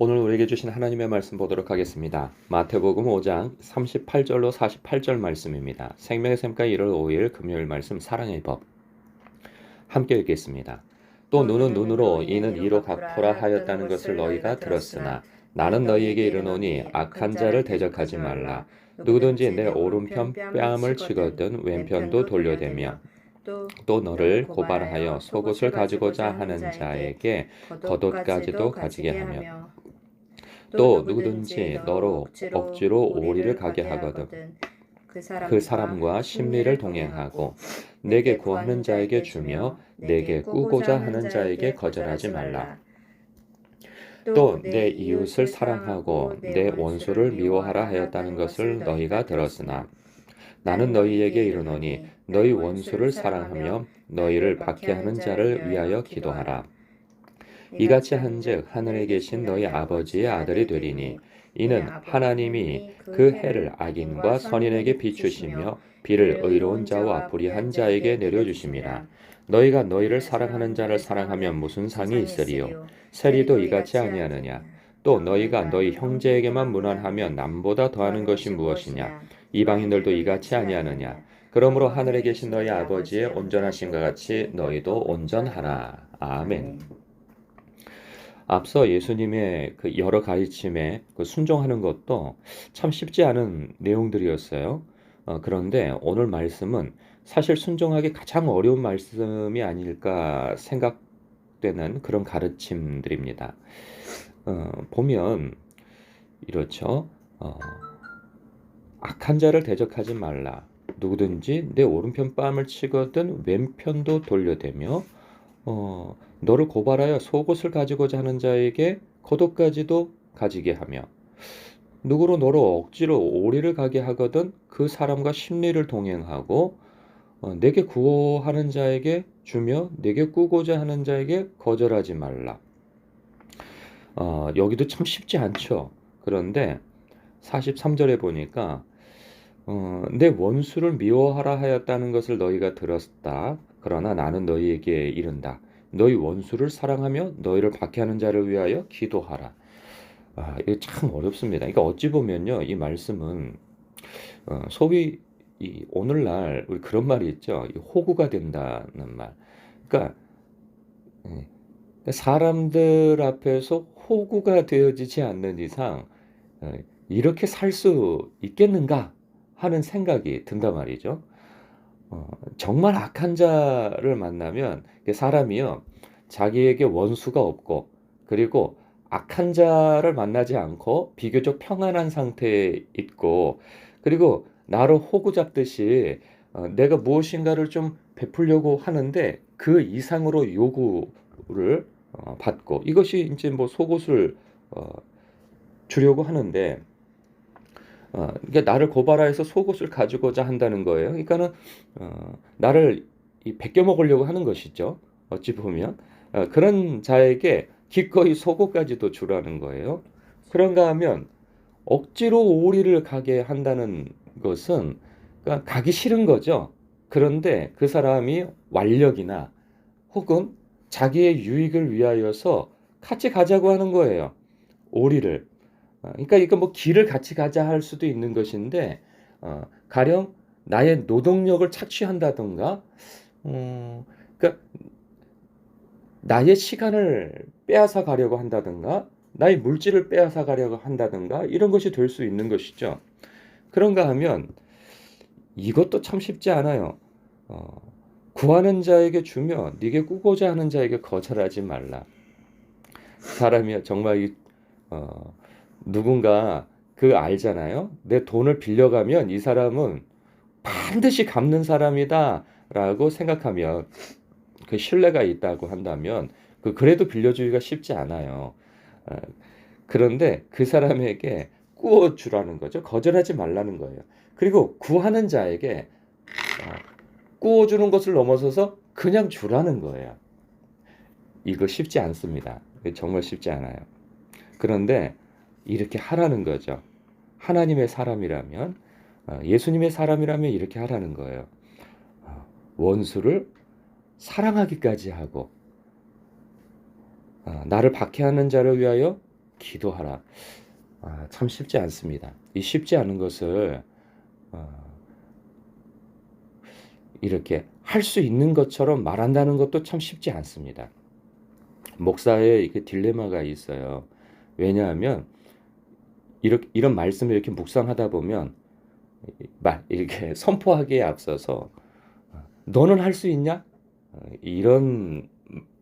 오늘 우리에게 주신 하나님의 말씀 보도록 하겠습니다. 마태복음 5장 38절로 48절 말씀입니다. 생명의 샘가 1월 5일 금요일 말씀 사랑의 법 함께 읽겠습니다. 또 눈은 눈으로 이는 이로 갚으라 하였다는 것을 너희가 들었으나 나는 너희에게 이르노니 악한 자를 대적하지 말라 누구든지 내 오른편 뺨을 치거든 왼편도 돌려대며 또 너를 고발하여 속옷을 가지고자 하는 자에게 겉옷까지도 가지게 하며 또 누구든지 너로 억지로 오리를 가게 하거든 그 사람과 심리를 동행하고 내게 구하는 자에게 주며 내게 꾸고자 하는 자에게 거절하지 말라. 또 내 이웃을 사랑하고 내 원수를 미워하라 하였다는 것을 너희가 들었으나 나는 너희에게 이르노니 너희 원수를 사랑하며 너희를 박해하는 자를 위하여 기도하라. 이같이 한즉 하늘에 계신 너희 아버지의 아들이 되리니 이는 하나님이 그 해를 악인과 선인에게 비추시며 비를 의로운 자와 불의한 자에게 내려주심이라. 너희가 너희를 사랑하는 자를 사랑하면 무슨 상이 있으리요? 세리도 이같이 아니하느냐? 또 너희가 너희 형제에게만 무난하면 남보다 더하는 것이 무엇이냐? 이방인들도 이같이 아니하느냐? 그러므로 하늘에 계신 너희 아버지의 온전하심과 같이 너희도 온전하라. 아멘. 앞서 예수님의 그 여러 가르침에 그 순종하는 것도 참 쉽지 않은 내용들이었어요. 어, 그런데 오늘 말씀은 사실 순종하기 가장 어려운 말씀이 아닐까 생각되는 그런 가르침들입니다. 어, 보면 이렇죠. 어, 악한 자를 대적하지 말라. 누구든지 내 오른편 뺨을 치거든 왼편도 돌려대며 어, 너를 고발하여 속옷을 가지고자 하는 자에게 겉옷까지도 가지게 하며 누구로 너를 억지로 오리를 가게 하거든 그 사람과 심리를 동행하고 어, 내게 구호하는 자에게 주며 내게 꾸고자 하는 자에게 거절하지 말라. 어, 여기도 참 쉽지 않죠. 그런데 43절에 보니까 어, 내 원수를 미워하라 하였다는 것을 너희가 들었다. 그러나 나는 너희에게 이른다. 너희 원수를 사랑하며 너희를 박해하는 자를 위하여 기도하라. 아, 이게 참 어렵습니다. 그러니까 어찌 보면요, 이 말씀은 어, 소위 이 오늘날 우리 그런 말이 있죠. 이 호구가 된다는 말. 그러니까 예, 사람들 앞에서 호구가 되어지지 않는 이상 어, 이렇게 살 수 있겠는가 하는 생각이 든단 말이죠. 어, 정말 악한 자를 만나면 사람이요 자기에게 원수가 없고 그리고 악한 자를 만나지 않고 비교적 평안한 상태에 있고 그리고 나를 호구 잡듯이 어, 내가 무엇인가를 좀 베풀려고 하는데 그 이상으로 요구를 어, 받고 이것이 이제 뭐 속옷을 어, 주려고 하는데 어, 그러니까 나를 고발하여서 속옷을 가지고자 한다는 거예요. 그러니까는 어, 나를 이 베껴 먹으려고 하는 것이죠. 어찌 보면 어, 그런 자에게 기꺼이 속옷까지도 주라는 거예요. 그런가 하면 억지로 오리를 가게 한다는 것은 그러니까 가기 싫은 거죠. 그런데 그 사람이 완력이나 혹은 자기의 유익을 위하여서 같이 가자고 하는 거예요. 오리를. 어, 그러니까 이거 뭐 길을 같이 가자 할 수도 있는 것인데 어, 가령 나의 노동력을 착취한다던가 음, 그러니까 나의 시간을 빼앗아 가려고 한다든가 나의 물질을 빼앗아 가려고 한다든가 이런 것이 될 수 있는 것이죠. 그런가 하면 이것도 참 쉽지 않아요. 어, 구하는 자에게 주며 네게 꾸고자 하는 자에게 거절하지 말라. 사람이 정말 이, 어, 누군가 그 알잖아요. 내 돈을 빌려가면 이 사람은 반드시 갚는 사람이다라고 생각하면 그 신뢰가 있다고 한다면 그 그래도 빌려주기가 쉽지 않아요. 어, 그런데 그 사람에게 꾸어 주라는 거죠. 거절하지 말라는 거예요. 그리고 구하는 자에게 어, 꾸어 주는 것을 넘어서서 그냥 주라는 거예요. 이거 쉽지 않습니다. 정말 쉽지 않아요. 그런데 이렇게 하라는 거죠. 하나님의 사람이라면 어, 예수님의 사람이라면 이렇게 하라는 거예요. 어, 원수를 사랑하기까지 하고 어, 나를 박해하는 자를 위하여 기도하라. 아, 참 쉽지 않습니다. 이 쉽지 않은 것을 어, 이렇게 할 수 있는 것처럼 말한다는 것도 참 쉽지 않습니다. 목사의 이게 딜레마가 있어요. 왜냐하면 이렇게 이런 말씀을 이렇게 묵상하다 보면 말 이렇게 선포하기에 앞서서 너는 할 수 있냐? 어, 이런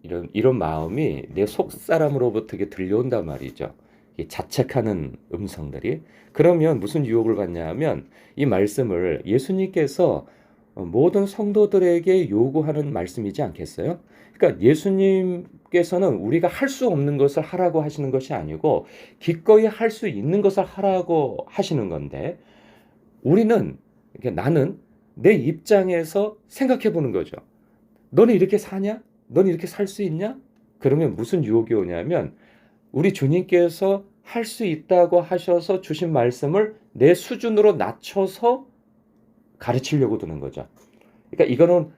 이런 이런 마음이 내 속 사람으로부터 들려온단 말이죠. 이 자책하는 음성들이 그러면 무슨 유혹을 받냐면 이 말씀을 예수님께서 모든 성도들에게 요구하는 말씀이지 않겠어요? 그러니까 예수님께서는 우리가 할 수 없는 것을 하라고 하시는 것이 아니고 기꺼이 할 수 있는 것을 하라고 하시는 건데 우리는 그러니까 나는 내 입장에서 생각해 보는 거죠. 너는 이렇게 사냐? 너는 이렇게 살 수 있냐? 그러면 무슨 유혹이 오냐면 우리 주님께서 할 수 있다고 하셔서 주신 말씀을 내 수준으로 낮춰서 가르치려고 드는 거죠. 그러니까 이거는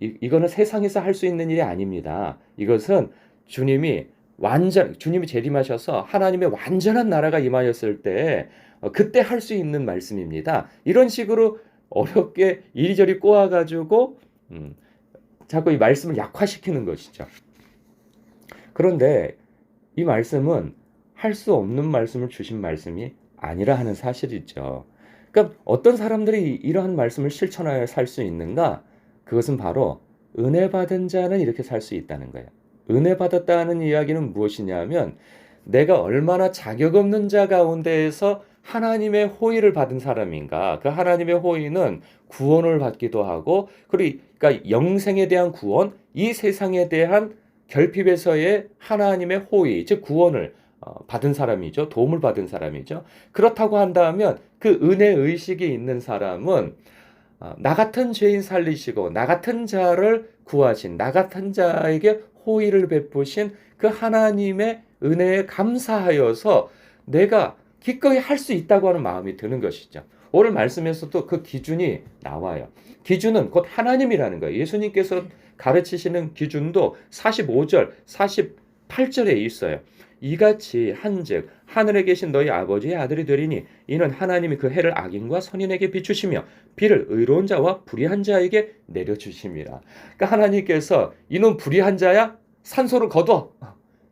이거는 세상에서 할 수 있는 일이 아닙니다. 이것은 주님이 완전 주님이 재림하셔서 하나님의 완전한 나라가 임하였을 때 어, 그때 할 수 있는 말씀입니다. 이런 식으로 어렵게 이리저리 꼬아가지고 음, 자꾸 이 말씀을 약화시키는 것이죠. 그런데 이 말씀은 할 수 없는 말씀을 주신 말씀이 아니라 하는 사실이죠. 그러니까 어떤 사람들이 이러한 말씀을 실천하여 살 수 있는가? 그것은 바로 은혜 받은 자는 이렇게 살 수 있다는 거예요. 은혜 받았다는 이야기는 무엇이냐면 내가 얼마나 자격 없는 자 가운데에서 하나님의 호의를 받은 사람인가. 그 하나님의 호의는 구원을 받기도 하고, 그러니까 영생에 대한 구원, 이 세상에 대한 결핍에서의 하나님의 호의, 즉 구원을 어, 받은 사람이죠. 도움을 받은 사람이죠. 그렇다고 한다면 그 은혜 의식이 있는 사람은 어, 나 같은 죄인 살리시고 나 같은 자를 구하신 나 같은 자에게 호의를 베푸신 그 하나님의 은혜에 감사하여서 내가 기꺼이 할 수 있다고 하는 마음이 드는 것이죠. 오늘 말씀에서도 그 기준이 나와요. 기준은 곧 하나님이라는 거예요. 예수님께서 가르치시는 기준도 45절, 48절에 있어요. 이같이 한즉 하늘에 계신 너희 아버지의 아들이 되리니 이는 하나님이 그 해를 악인과 선인에게 비추시며 비를 의로운 자와 불의한 자에게 내려 주심이라. 그러니까 하나님께서 이놈 불의한 자야 산소를 거둬.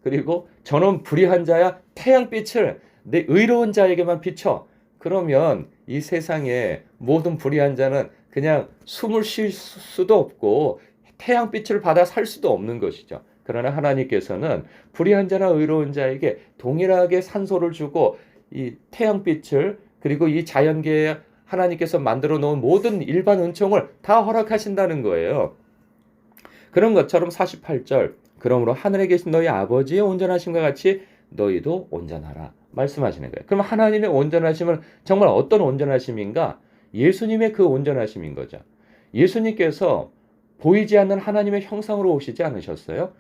그리고 저놈 불의한 자야 태양빛을 내 의로운 자에게만 비춰. 그러면 이 세상에 모든 불의한 자는 그냥 숨을 쉴 수도 없고 태양빛을 받아 살 수도 없는 것이죠. 그러나 하나님께서는 불의한 자나 의로운 자에게 동일하게 산소를 주고 이 태양빛을 그리고 이 자연계에 하나님께서 만들어 놓은 모든 일반 은총을 다 허락하신다는 거예요. 그런 것처럼 48절 그러므로 하늘에 계신 너희 아버지의 온전하심과 같이 너희도 온전하라 말씀하시는 거예요. 그럼 하나님의 온전하심은 정말 어떤 온전하심인가? 예수님의 그 온전하심인 거죠. 예수님께서 보이지 않는 하나님의 형상으로 오시지 않으셨어요?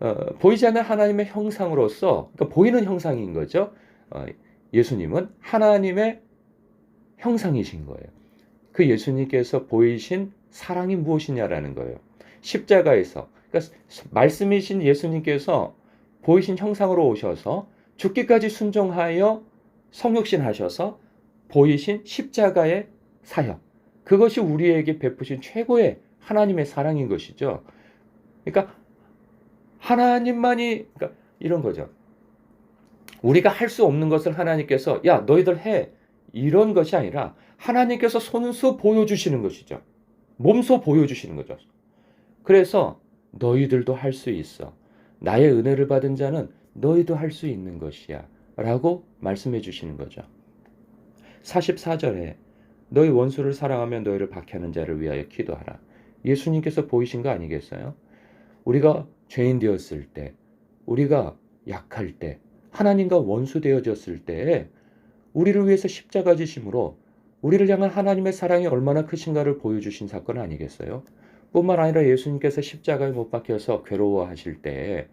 어, 보이지 않는 하나님의 형상으로서 그러니까 보이는 형상인 거죠. 어, 예수님은 하나님의 형상이신 거예요. 그 예수님께서 보이신 사랑이 무엇이냐라는 거예요. 십자가에서 그러니까 말씀이신 예수님께서 보이신 형상으로 오셔서 죽기까지 순종하여 성육신 하셔서 보이신 십자가의 사역. 그것이 우리에게 베푸신 최고의 하나님의 사랑인 것이죠. 그러니까 하나님만이 그러니까 이런 거죠. 우리가 할 수 없는 것을 하나님께서 야 너희들 해 이런 것이 아니라 하나님께서 손수 보여주시는 것이죠. 몸소 보여주시는 거죠. 그래서 너희들도 할 수 있어. 나의 은혜를 받은 자는 너희도 할 수 있는 것이야. 라고 말씀해 주시는 거죠. 44절에 너희 원수를 사랑하면 너희를 박해하는 자를 위하여 기도하라. 예수님께서 보이신 거 아니겠어요? 우리가 죄인 되었을 때, 우리가 약할 때, 하나님과 원수 되어졌을 때, 우리를 위해서 십자가 지심으로 우리를 향한 하나님의 사랑이 얼마나 크신가를 보여주신 사건 아니겠어요? 뿐만 아니라 예수님께서 십자가에 못 박혀서 괴로워하실 때,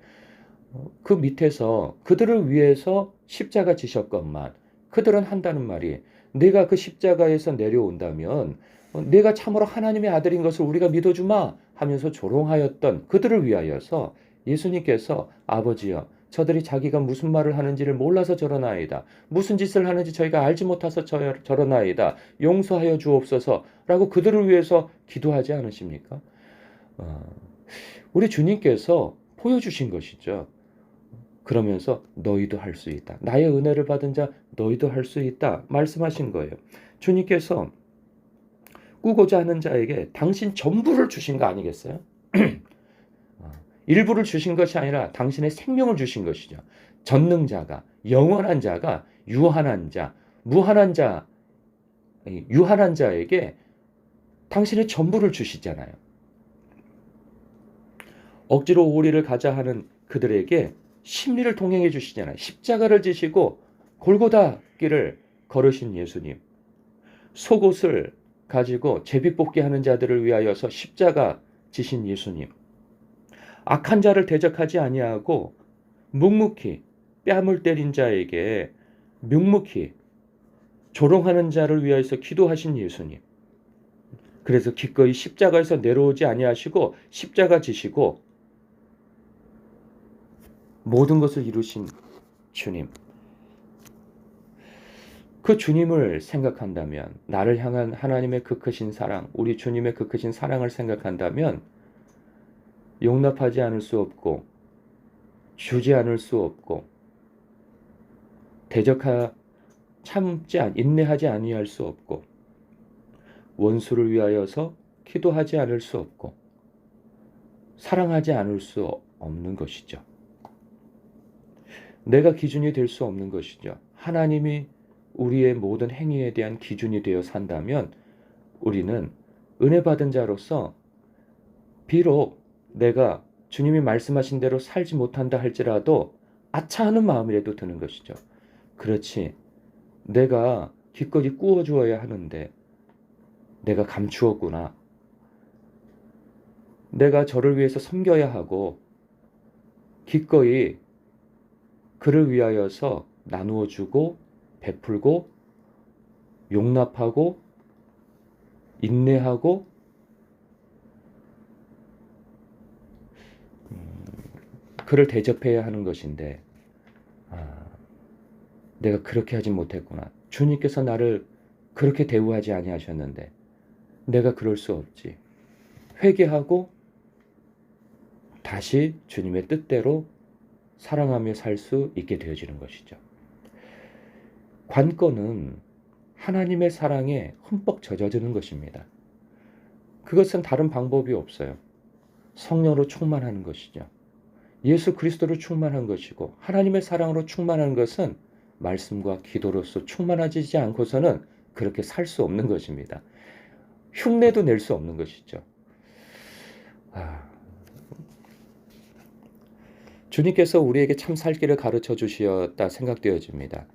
그 밑에서 그들을 위해서 십자가 지셨건만, 그들은 한다는 말이, 내가 그 십자가에서 내려온다면, 내가 참으로 하나님의 아들인 것을 우리가 믿어주마 하면서 조롱하였던 그들을 위하여서 예수님께서 아버지여 저들이 자기가 무슨 말을 하는지를 몰라서 저러나이다. 무슨 짓을 하는지 저희가 알지 못해서 저, 저러나이다. 용서하여 주옵소서 라고 그들을 위해서 기도하지 않으십니까? 어, 우리 주님께서 보여주신 것이죠. 그러면서 너희도 할 수 있다. 나의 은혜를 받은 자 너희도 할 수 있다. 말씀하신 거예요. 주님께서 꾸고자 하는 자에게 당신 전부를 주신 거 아니겠어요? 어, 일부를 주신 것이 아니라 당신의 생명을 주신 것이죠. 전능자가 영원한 자가 유한한 자, 무한한 자, 유한한 자에게 당신의 전부를 주시잖아요. 억지로 오리를 가자 하는 그들에게 심리를 동행해 주시잖아요. 십자가를 지시고 골고다 길을 걸으신 예수님. 속옷을 가지고 제비뽑기 하는 자들을 위하여서 십자가 지신 예수님. 악한 자를 대적하지 아니하고 묵묵히 뺨을 때린 자에게 묵묵히 조롱하는 자를 위하여서 기도하신 예수님. 그래서 기꺼이 십자가에서 내려오지 아니하시고 십자가 지시고 모든 것을 이루신 주님. 그 주님을 생각한다면, 나를 향한 하나님의 그 크신 사랑, 우리 주님의 그 크신 사랑을 생각한다면, 용납하지 않을 수 없고, 주지 않을 수 없고, 대적하, 참지, 않- 인내하지 아니할 수 없고, 원수를 위하여서 기도하지 않을 수 없고, 사랑하지 않을 수 없는 것이죠. 내가 기준이 될 수 없는 것이죠. 하나님이 우리의 모든 행위에 대한 기준이 되어 산다면 우리는 은혜 받은 자로서 비록 내가 주님이 말씀하신 대로 살지 못한다 할지라도 아차 하는 마음이라도 드는 것이죠. 그렇지. 내가 기꺼이 꾸어 주어야 하는데 내가 감추었구나. 내가 저를 위해서 섬겨야 하고 기꺼이 그를 위하여서 나누어 주고 베풀고 용납하고 인내하고 음, 그를 대접해야 하는 것인데 아, 내가 그렇게 하지 못했구나. 주님께서 나를 그렇게 대우하지 아니하셨는데 내가 그럴 수 없지. 회개하고 다시 주님의 뜻대로 사랑하며 살 수 있게 되어지는 것이죠. 관건은 하나님의 사랑에 흠뻑 젖어드는 것입니다. 그것은 다른 방법이 없어요. 성령으로 충만하는 것이죠. 예수 그리스도로 충만한 것이고 하나님의 사랑으로 충만한 것은 말씀과 기도로서 충만하지 않고서는 그렇게 살 수 없는 것입니다. 흉내도 낼 수 없는 것이죠. 아, 주님께서 우리에게 참 살기를 가르쳐 주시었다 생각되어집니다.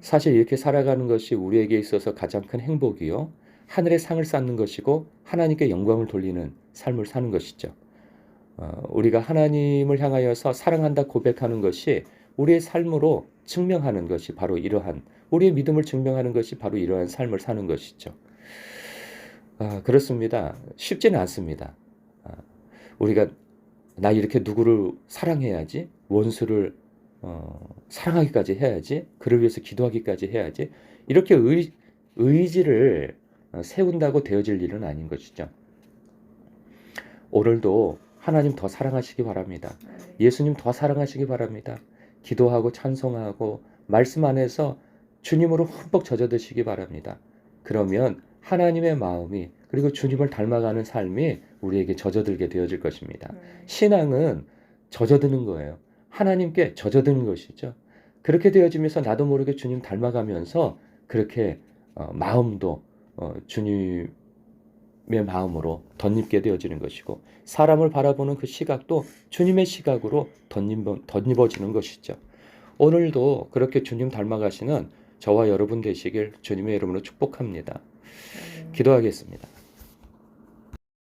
사실 이렇게 살아가는 것이 우리에게 있어서 가장 큰 행복이요. 하늘의 상을 쌓는 것이고 하나님께 영광을 돌리는 삶을 사는 것이죠. 어, 우리가 하나님을 향하여서 사랑한다 고백하는 것이 우리의 삶으로 증명하는 것이 바로 이러한 우리의 믿음을 증명하는 것이 바로 이러한 삶을 사는 것이죠. 아, 그렇습니다. 쉽지는 않습니다. 아, 우리가 나 이렇게 누구를 사랑해야지 원수를 어, 사랑하기까지 해야지 그를 위해서 기도하기까지 해야지 이렇게 의, 의지를 어, 세운다고 되어질 일은 아닌 것이죠. 오늘도 하나님 더 사랑하시기 바랍니다. 예수님 더 사랑하시기 바랍니다. 기도하고 찬송하고 말씀 안에서 주님으로 흠뻑 젖어드시기 바랍니다. 그러면 하나님의 마음이 그리고 주님을 닮아가는 삶이 우리에게 젖어들게 되어질 것입니다. 신앙은 젖어드는 거예요. 하나님께 젖어드는 것이죠. 그렇게 되어지면서 나도 모르게 주님 닮아가면서 그렇게 어, 마음도 어, 주님의 마음으로 덧입게 되어지는 것이고 사람을 바라보는 그 시각도 주님의 시각으로 덧입어, 덧입어지는 것이죠. 오늘도 그렇게 주님 닮아가시는 저와 여러분 되시길 주님의 이름으로 축복합니다. 기도하겠습니다.